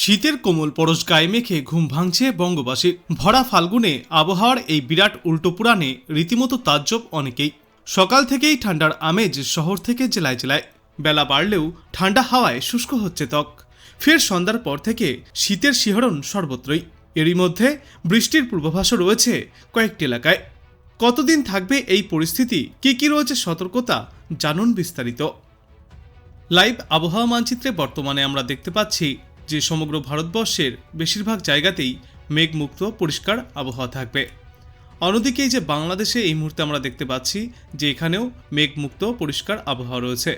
শীতের কোমল পরশ গায়ে মেখে ঘুম ভাঙছে বঙ্গবাসীর ভরা ফাল্গুনে আবহাওয়ার এই বিরাট উল্টো পুরাণে রীতিমতো তাজ্জব অনেকেই। সকাল থেকেই ঠান্ডার আমেজ শহর থেকে জেলায় জেলায়। বেলা বাড়লেও ঠান্ডা হাওয়ায় শুষ্ক হচ্ছে ত্বক। ফের সন্ধ্যার পর থেকে শীতের শিহরণ সর্বত্রই। এরই মধ্যে বৃষ্টির পূর্বাভাসও রয়েছে কয়েকটি এলাকায়। কতদিন থাকবে এই পরিস্থিতি? কি কি রয়েছে সতর্কতা? জানুন বিস্তারিত। লাইভ আবহাওয়া মানচিত্রে বর্তমানে আমরা দেখতে পাচ্ছি যে সমগ্র ভারতবর্ষের বেশিরভাগ জায়গাতেই মেঘমুক্ত, পরিষ্কার আবহাওয়া থাকবে। অন্যদিকে যে বাংলাদেশে এই মুহূর্তে আমরা দেখতে পাচ্ছি যে এখানেও মেঘমুক্ত, পরিষ্কার আবহাওয়া রয়েছে।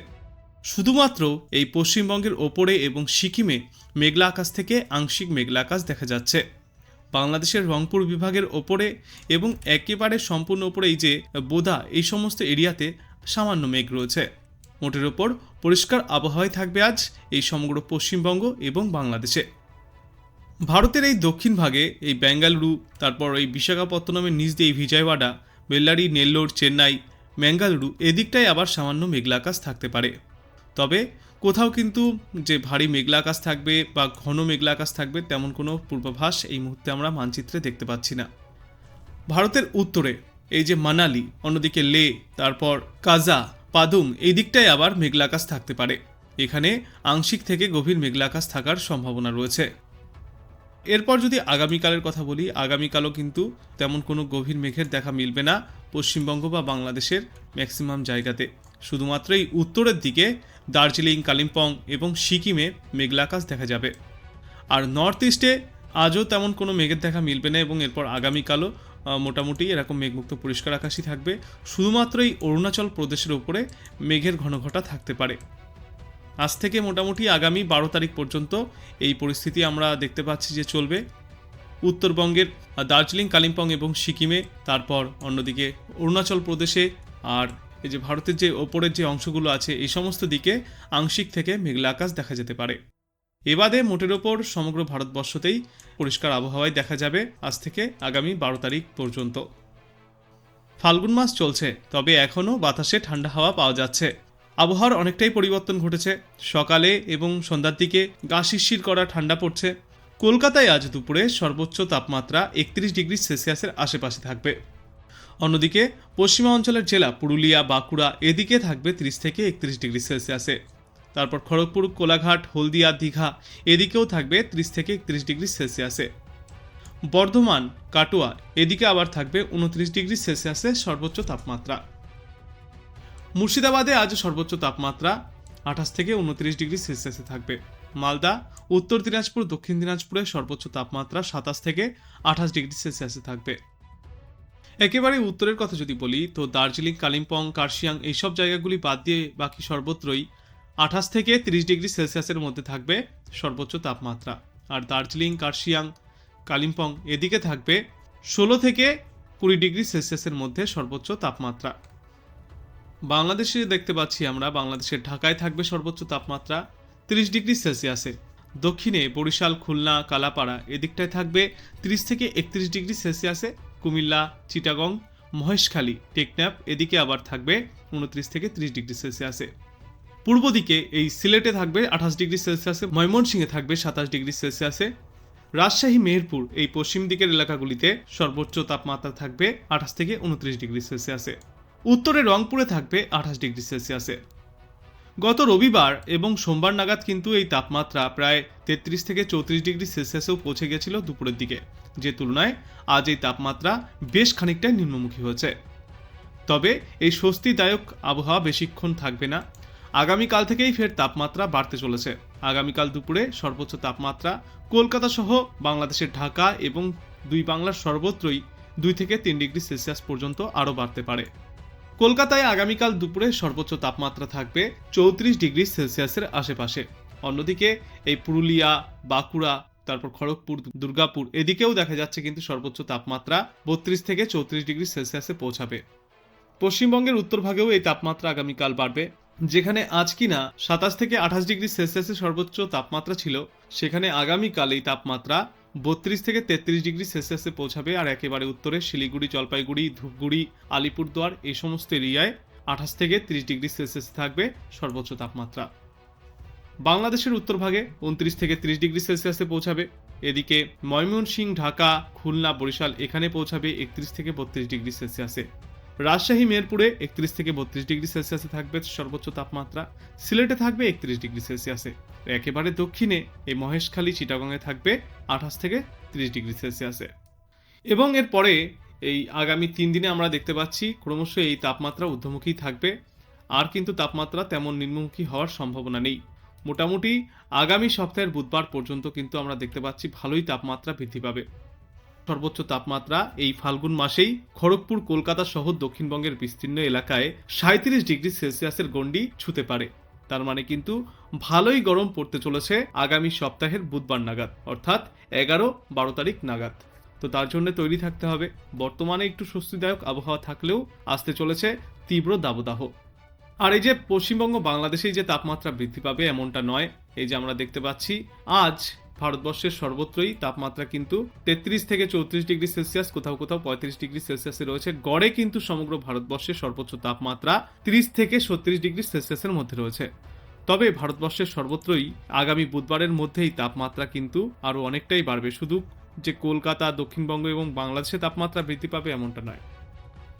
শুধুমাত্র এই পশ্চিমবঙ্গের ওপরে এবং সিকিমে মেঘলা আকাশ থেকে আংশিক মেঘলা আকাশ দেখা যাচ্ছে। বাংলাদেশের রংপুর বিভাগের ওপরে এবং একেবারে সম্পূর্ণ ওপরে এই যে বোদা, এই সমস্ত এরিয়াতে সামান্য মেঘ রয়েছে। মোটের ওপর পরিষ্কার আবহাওয়ায় থাকবে আজ এই সমগ্র পশ্চিমবঙ্গ এবং বাংলাদেশে। ভারতের এই দক্ষিণ ভাগে এই বেঙ্গালুরু, তারপর এই বিশাখাপত্তনমের নিজ দিয়ে এই বিজয়ওয়াডা, বেল্লারি, নেল্লোর, চেন্নাই, ম্যাঙ্গালুরু এদিকটায় আবার সামান্য মেঘলা আকাশ থাকতে পারে। তবে কোথাও কিন্তু যে ভারী মেঘলা আকাশ থাকবে বা ঘন মেঘলা আকাশ থাকবে তেমন কোনো পূর্বাভাস এই মুহূর্তে আমরা মানচিত্রে দেখতে পাচ্ছি না। ভারতের উত্তরে এই যে মানালি, অন্যদিকে লে, তারপর কাজা পাদুম এই দিকটায় আবার মেঘলাকাশ থাকতে পারে। এখানে আংশিক থেকে গভীর মেঘলা আকাশ থাকার সম্ভাবনা রয়েছে। এরপর যদি আগামীকালের কথা বলি, আগামীকালও কিন্তু তেমন কোনো গভীর মেঘের দেখা মিলবে না পশ্চিমবঙ্গ বা বাংলাদেশের ম্যাক্সিমাম জায়গাতে। শুধুমাত্র এই উত্তরের দিকে দার্জিলিং, কালিম্পং এবং সিকিমে মেঘলাকাশ দেখা যাবে। আর নর্থ ইস্টে আজও তেমন কোনো মেঘের দেখা মিলবে না এবং এরপর আগামীকালও মোটামুটি এরকম মেঘমুক্ত পরিষ্কার আকাশই থাকবে। শুধুমাত্র এই অরুণাচল প্রদেশের ওপরে মেঘের ঘনঘটা থাকতে পারে। আজ থেকে মোটামুটি আগামী বারো তারিখ পর্যন্ত এই পরিস্থিতি আমরা দেখতে পাচ্ছি যে চলবে। উত্তরবঙ্গের দার্জিলিং, কালিম্পং এবং সিকিমে, তারপর অন্যদিকে অরুণাচল প্রদেশে আর এই যে ভারতের যে ওপরের যে অংশগুলো আছে, এই সমস্ত দিকে আংশিক থেকে মেঘলা আকাশ দেখা যেতে পারে। এবাদে মোটের ওপর সমগ্র ভারতবর্ষতেই পরিষ্কার আবহাওয়ায় দেখা যাবে আজ থেকে আগামী বারো তারিখ পর্যন্ত। ফাল্গুন মাস চলছে, তবে এখনও বাতাসে ঠান্ডা হাওয়া পাওয়া যাচ্ছে। আবহাওয়ার অনেকটাই পরিবর্তন ঘটেছে। সকালে এবং সন্ধ্যার দিকে গা শিরশির করা ঠান্ডা পড়ছে। কলকাতায় আজ দুপুরে সর্বোচ্চ তাপমাত্রা একত্রিশ ডিগ্রি সেলসিয়াসের আশেপাশে থাকবে। অন্যদিকে পশ্চিমা অঞ্চলের জেলা পুরুলিয়া, বাঁকুড়া এদিকে থাকবে ত্রিশ থেকে একত্রিশ ডিগ্রি সেলসিয়াসে। তারপর খড়গপুর, কোলাঘাট, হলদিয়া, দীঘা, এদিকেও থাকবে ত্রিশ থেকে একত্রিশ ডিগ্রি সেলসিয়াসে। বর্ধমান, কাটোয়া, এদিকে আবার থাকবে উনত্রিশ ডিগ্রি সেলসিয়াসে সর্বোচ্চ তাপমাত্রা। মুর্শিদাবাদে আজ সর্বোচ্চ তাপমাত্রা আঠাশ থেকে উনত্রিশ ডিগ্রি সেলসিয়াসে থাকবে। মালদা, উত্তর দিনাজপুর, দক্ষিণ দিনাজপুরে সর্বোচ্চ তাপমাত্রা সাতাশ থেকে আঠাশ ডিগ্রি সেলসিয়াসে থাকবে। একেবারে উত্তরের কথা যদি বলি, তো দার্জিলিং, কালিম্পং, কার্শিয়াং, এইসব জায়গাগুলি বাদ দিয়ে বাকি সর্বত্রই আঠাশ থেকে তিরিশ ডিগ্রি সেলসিয়াসের মধ্যে থাকবে সর্বোচ্চ তাপমাত্রা। আর দার্জিলিং, কার্শিয়াং, কালিম্পং এদিকে থাকবে ষোলো থেকে কুড়ি ডিগ্রি সেলসিয়াসের মধ্যে সর্বোচ্চ তাপমাত্রা। বাংলাদেশে দেখতে পাচ্ছি আমরা বাংলাদেশের ঢাকায় থাকবে সর্বোচ্চ তাপমাত্রা তিরিশ ডিগ্রি সেলসিয়াসে। দক্ষিণে বরিশাল, খুলনা, কালাপাড়া এদিকটায় থাকবে তিরিশ থেকে একত্রিশ ডিগ্রি সেলসিয়াসে। কুমিল্লা, চিটাগং, মহেশখালী, টেকনাফ এদিকে আবার থাকবে উনত্রিশ থেকে ত্রিশ ডিগ্রি সেলসিয়াসে। পূর্ব দিকে এই সিলেটে থাকবে আঠাশ ডিগ্রি সেলসিয়াসে, ময়মনসিংহে থাকবে সাতাশ ডিগ্রি সেলসিয়াসে। রাজশাহী, মেহেরপুর এই পশ্চিম দিকের এলাকাগুলিতে সর্বোচ্চ তাপমাত্রা থাকবে আঠাশ থেকে উনত্রিশ ডিগ্রি সেলসিয়াসে। উত্তরে রংপুরে থাকবে আঠাশ ডিগ্রি সেলসিয়াসে। গত রবিবার এবং সোমবার নাগাদ কিন্তু এই তাপমাত্রা প্রায় তেত্রিশ থেকে চৌত্রিশ ডিগ্রি সেলসিয়াসেও পৌঁছে গেছিল দুপুরের দিকে, যে তুলনায় আজ এই তাপমাত্রা বেশ খানিকটাই নিম্নমুখী হয়েছে। তবে এই স্বস্তিদায়ক আবহাওয়া বেশিক্ষণ থাকবে না। আগামীকাল থেকেই ফের তাপমাত্রা বাড়তে চলেছে। আগামীকাল দুপুরে সর্বোচ্চ তাপমাত্রা কলকাতা সহ বাংলাদেশের ঢাকা এবং দুই বাংলার সর্বত্রই দুই থেকে তিন ডিগ্রি সেলসিয়াস পর্যন্ত আরও বাড়তে পারে। কলকাতায় আগামীকাল দুপুরে সর্বোচ্চ তাপমাত্রা থাকবে চৌত্রিশ ডিগ্রি সেলসিয়াসের আশেপাশে। অন্যদিকে এই পুরুলিয়া, বাঁকুড়া, তারপর খড়গপুর, দুর্গাপুর এদিকেও দেখা যাচ্ছে কিন্তু সর্বোচ্চ তাপমাত্রা বত্রিশ থেকে চৌত্রিশ ডিগ্রি সেলসিয়াসে পৌঁছাবে। পশ্চিমবঙ্গের উত্তর ভাগেও এই তাপমাত্রা আগামীকাল বাড়বে। যেখানে আজ কিনা সাতাশ থেকে আঠাশ ডিগ্রি সেলসিয়াসের সর্বোচ্চ তাপমাত্রা ছিল, সেখানে আগামীকাল এই তাপমাত্রা বত্রিশ থেকে তেত্রিশ ডিগ্রি সেলসিয়াসে পৌঁছাবে আর একেবারে উত্তরে শিলিগুড়ি, জলপাইগুড়ি, ধূপগুড়ি, আলিপুরদুয়ার এই সমস্ত এরিয়ায় আঠাশ থেকে ত্রিশ ডিগ্রি সেলসিয়াস থাকবে সর্বোচ্চ তাপমাত্রা। বাংলাদেশের উত্তরভাগে উনত্রিশ থেকে ত্রিশ ডিগ্রি সেলসিয়াসে পৌঁছাবে। এদিকে ময়মনসিংহ, ঢাকা, খুলনা, বরিশাল এখানে পৌঁছাবে একত্রিশ থেকে বত্রিশ ডিগ্রি সেলসিয়াসে। রাজশাহী, মেহেরপুরে একত্রিশ থেকে বত্রিশ ডিগ্রি সেলসিয়াসে থাকবে সর্বোচ্চ তাপমাত্রা। সিলেটে থাকবে একত্রিশ ডিগ্রি সেলসিয়াসে। একেবারে দক্ষিণে এই মহেশখালী, চিটাগংয়ে থাকবে আঠাশ থেকে ত্রিশ ডিগ্রি সেলসিয়াসে। এবং এরপরে এই আগামী তিন দিনে আমরা দেখতে পাচ্ছি, ক্রমশ এই তাপমাত্রা ঊর্ধ্বমুখী থাকবে। আর কিন্তু তাপমাত্রা তেমন নিম্নমুখী হওয়ার সম্ভাবনা নেই। মোটামুটি আগামী সপ্তাহের বুধবার পর্যন্ত কিন্তু আমরা দেখতে পাচ্ছি ভালোই তাপমাত্রা বৃদ্ধি পাবে। সর্বোচ্চ তাপমাত্রা এই ফাল্গুন মাসেই খড়গপুর, কলকাতা সহ দক্ষিণবঙ্গের বিস্তীর্ণ এলাকায় সাঁত্রিশ ডিগ্রি সেলসিয়াসের গণ্ডি ছুতে পারে। তার মানে কিন্তু ভালোই গরম পড়তে চলেছে আগামী সপ্তাহের বুধবার নাগাদ, অর্থাৎ এগারো বারো তারিখ নাগাদ। তো তার জন্য তৈরি থাকতে হবে। বর্তমানে একটু স্বস্তিদায়ক আবহাওয়া থাকলেও আসতে চলেছে তীব্র দাবদাহ। আর এই যে পশ্চিমবঙ্গ বাংলাদেশেই যে তাপমাত্রা বৃদ্ধি পাবে এমনটা নয়, এই যে আমরা দেখতে পাচ্ছি, আজ ভারতবর্ষের সর্বত্রই তাপমাত্রা কিন্তু তেত্রিশ থেকে চৌত্রিশ ডিগ্রি সেলসিয়াস, কোথাও কোথাও পঁয়ত্রিশ ডিগ্রি সেলসিয়াসে রয়েছে। গড়ে কিন্তু সমগ্র ভারতবর্ষের সর্বোচ্চ তাপমাত্রা তিরিশ থেকে ছত্রিশ ডিগ্রি সেলসিয়াসের মধ্যে রয়েছে। তবে ভারতবর্ষের সর্বত্রই আগামী বুধবারের মধ্যেই তাপমাত্রা কিন্তু আরও অনেকটাই বাড়বে। শুধু যে কলকাতা, দক্ষিণবঙ্গ এবং বাংলাদেশে তাপমাত্রা বৃদ্ধি পাবে এমনটা নয়।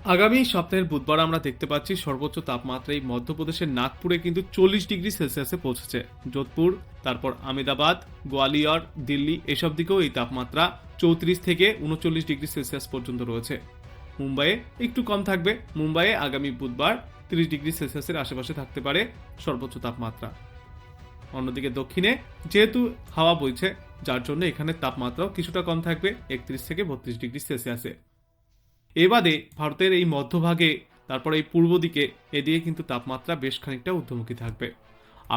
আগামী সপ্তাহের বুধবার আমরা দেখতে পাচ্ছি সর্বোচ্চ তাপমাত্রা এই মধ্যপ্রদেশের নাগপুরে কিন্তু চল্লিশ ডিগ্রি সেলসিয়াসে পৌঁছেছে। যোধপুর, তারপর আমেদাবাদ গোয়ালিয়র, দিল্লি এসব দিকেও এই তাপমাত্রা চৌত্রিশ থেকে উনচল্লিশ ডিগ্রি সেলসিয়াস পর্যন্ত রয়েছে। মুম্বাইয়ে একটু কম থাকবে। মুম্বাইয়ে আগামী বুধবার তিরিশ ডিগ্রি সেলসিয়াসের আশেপাশে থাকতে পারে সর্বোচ্চ তাপমাত্রা। অন্যদিকে দক্ষিণে যেহেতু হাওয়া বইছে, যার জন্য এখানে তাপমাত্রাও কিছুটা কম থাকবে, একত্রিশ থেকে বত্রিশ ডিগ্রি সেলসিয়াসে। এ বাদে ভারতের এই মধ্যভাগে, তারপর এই পূর্ব দিকে এদিকে কিন্তু তাপমাত্রা বেশ খানিকটা ঊর্ধ্বমুখী থাকবে।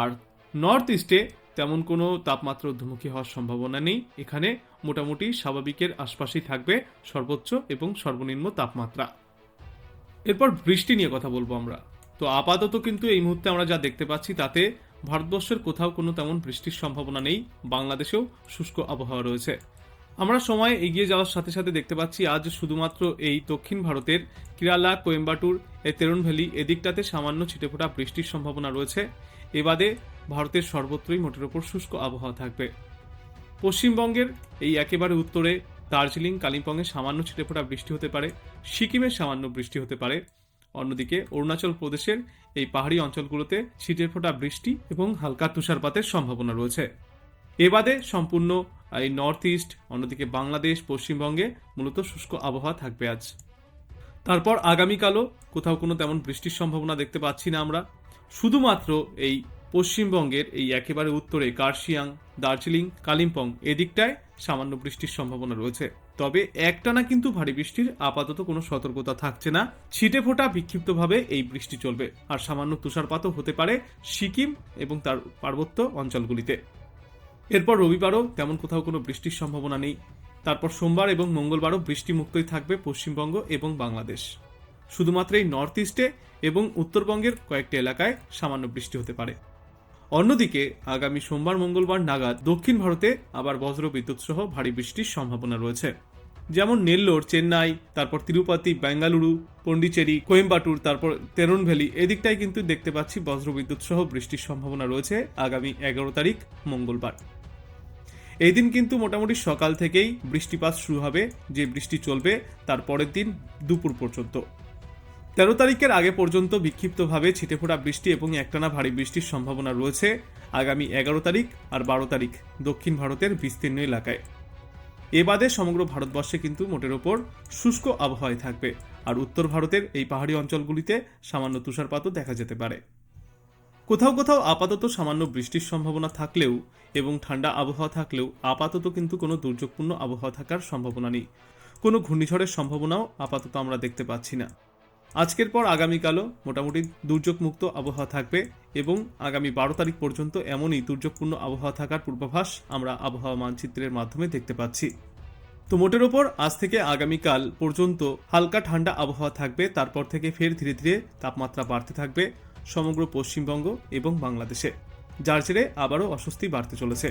আর নর্থ ইস্টে তেমন কোনো তাপমাত্রা ঊর্ধ্বমুখী হওয়ার সম্ভাবনা নেই। এখানে মোটামুটি স্বাভাবিকের আশপাশেই থাকবে সর্বোচ্চ এবং সর্বনিম্ন তাপমাত্রা। এরপর বৃষ্টি নিয়ে কথা বলব আমরা। তো আপাতত কিন্তু এই মুহূর্তে আমরা যা দেখতে পাচ্ছি, তাতে ভারতবর্ষের কোথাও কোনো তেমন বৃষ্টির সম্ভাবনা নেই। বাংলাদেশেও শুষ্ক আবহাওয়া রয়েছে। আমরা সময় এগিয়ে যাওয়ার সাথে সাথে দেখতে পাচ্ছি আজ শুধুমাত্র এই দক্ষিণ ভারতের কেরালা, কোয়েম্বাটুর এই তেরুন ভ্যালি এদিকটাতে সামান্য ছিটেফোঁটা বৃষ্টির সম্ভাবনা রয়েছে। এবাদে ভারতের সর্বত্রই মোটের ওপর শুষ্ক আবহাওয়া থাকবে। পশ্চিমবঙ্গের এই একেবারে উত্তরে দার্জিলিং, কালিম্পংয়ে সামান্য ছিটেফোঁটা বৃষ্টি হতে পারে সিকিমের সামান্য বৃষ্টি হতে পারে। অন্যদিকে অরুণাচল প্রদেশের এই পাহাড়ি অঞ্চলগুলোতে ছিটেফোঁটা বৃষ্টি এবং হালকা তুষারপাতের সম্ভাবনা রয়েছে। এবাদে সম্পূর্ণ এই নর্থ ইস্ট অন্যদিকে বাংলাদেশ, পশ্চিমবঙ্গে মূলত শুষ্ক আবহাওয়া থাকবে আজ। তারপর আগামীকালও কোথাও কোনো তেমন বৃষ্টির সম্ভাবনা দেখতে পাচ্ছি না আমরা। শুধুমাত্র এই পশ্চিমবঙ্গের এই একেবারে উত্তরে কার্শিয়াং, দার্জিলিং, কালিম্পং এদিকটায় সামান্য বৃষ্টির সম্ভাবনা রয়েছে। তবে একটানা কিন্তু ভারী বৃষ্টির আপাতত কোনো সতর্কতা থাকছে না। ছিটে ফোটা বিক্ষিপ্তভাবে এই বৃষ্টি চলবে। আর সামান্য তুষারপাতও হতে পারে সিকিম এবং তার পার্বত্য অঞ্চলগুলিতে। এরপর রবিবারও তেমন কোথাও কোনো বৃষ্টির সম্ভাবনা নেই। তারপর সোমবার এবং মঙ্গলবারও বৃষ্টি মুক্তই থাকবে পশ্চিমবঙ্গ এবং বাংলাদেশ। শুধুমাত্র এই নর্থ ইস্টে এবং উত্তরবঙ্গের কয়েকটি এলাকায় সামান্য বৃষ্টি হতে পারে। অন্যদিকে আগামী সোমবার, মঙ্গলবার নাগাদ দক্ষিণ ভারতে আবার বজ্র বিদ্যুৎ সহ ভারী বৃষ্টির সম্ভাবনা রয়েছে। যেমন নেল্লোর, চেন্নাই, তারপর তিরুপতি, বেঙ্গালুরু, পন্ডিচেরি, কোয়েম্বাটুর, তারপর তেরুন ভ্যালি এদিকটায় কিন্তু দেখতে পাচ্ছি বজ্রবিদ্যুৎ সহ বৃষ্টির সম্ভাবনা রয়েছে আগামী এগারো তারিখ, মঙ্গলবার। এই দিন কিন্তু মোটামুটি সকাল থেকেই বৃষ্টিপাত শুরু হবে, যে বৃষ্টি চলবে তার পরের দিন দুপুর পর্যন্ত। তেরো তারিখের আগে পর্যন্ত বিক্ষিপ্তভাবে ছিটেফোঁটা বৃষ্টি এবং একটানা ভারী বৃষ্টির সম্ভাবনা রয়েছে আগামী এগারো তারিখ আর বারো তারিখ দক্ষিণ ভারতের বিস্তীর্ণ এলাকায়। এ বাদে সমগ্র ভারতবর্ষে কিন্তু মোটের ওপর শুষ্ক আবহাওয়ায় থাকবে, আর উত্তর ভারতের এই পাহাড়ি অঞ্চলগুলিতে সামান্য তুষারপাতও দেখা যেতে পারে। কোথাও কোথাও আপাতত সামান্য বৃষ্টির সম্ভাবনা থাকলেও এবং ঠান্ডা আবহাওয়া থাকলেও আপাতত কিন্তু কোনো দুর্যোগপূর্ণ আবহাওয়া থাকার সম্ভাবনা নেই। কোনো ঘূর্ণিঝড়ের সম্ভাবনাও আপাতত আমরা দেখতে পাচ্ছি না। আজকের পর আগামীকালও মোটামুটি দুর্যোগমুক্ত আবহাওয়া থাকবে এবং আগামী বারো তারিখ পর্যন্ত এমনই দুর্যোগপূর্ণ আবহাওয়া থাকার পূর্বাভাস আমরা আবহাওয়া মানচিত্রের মাধ্যমে দেখতে পাচ্ছি। তো মোটের ওপর আজ থেকে আগামীকাল পর্যন্ত হালকা ঠান্ডা আবহাওয়া থাকবে, তারপর থেকে ফের ধীরে ধীরে তাপমাত্রা বাড়তে থাকবে। সমগ্র পশ্চিমবঙ্গ এবং বাংলাদেশে যার জেরে আবারও অস্বস্তি বাড়তে চলেছে।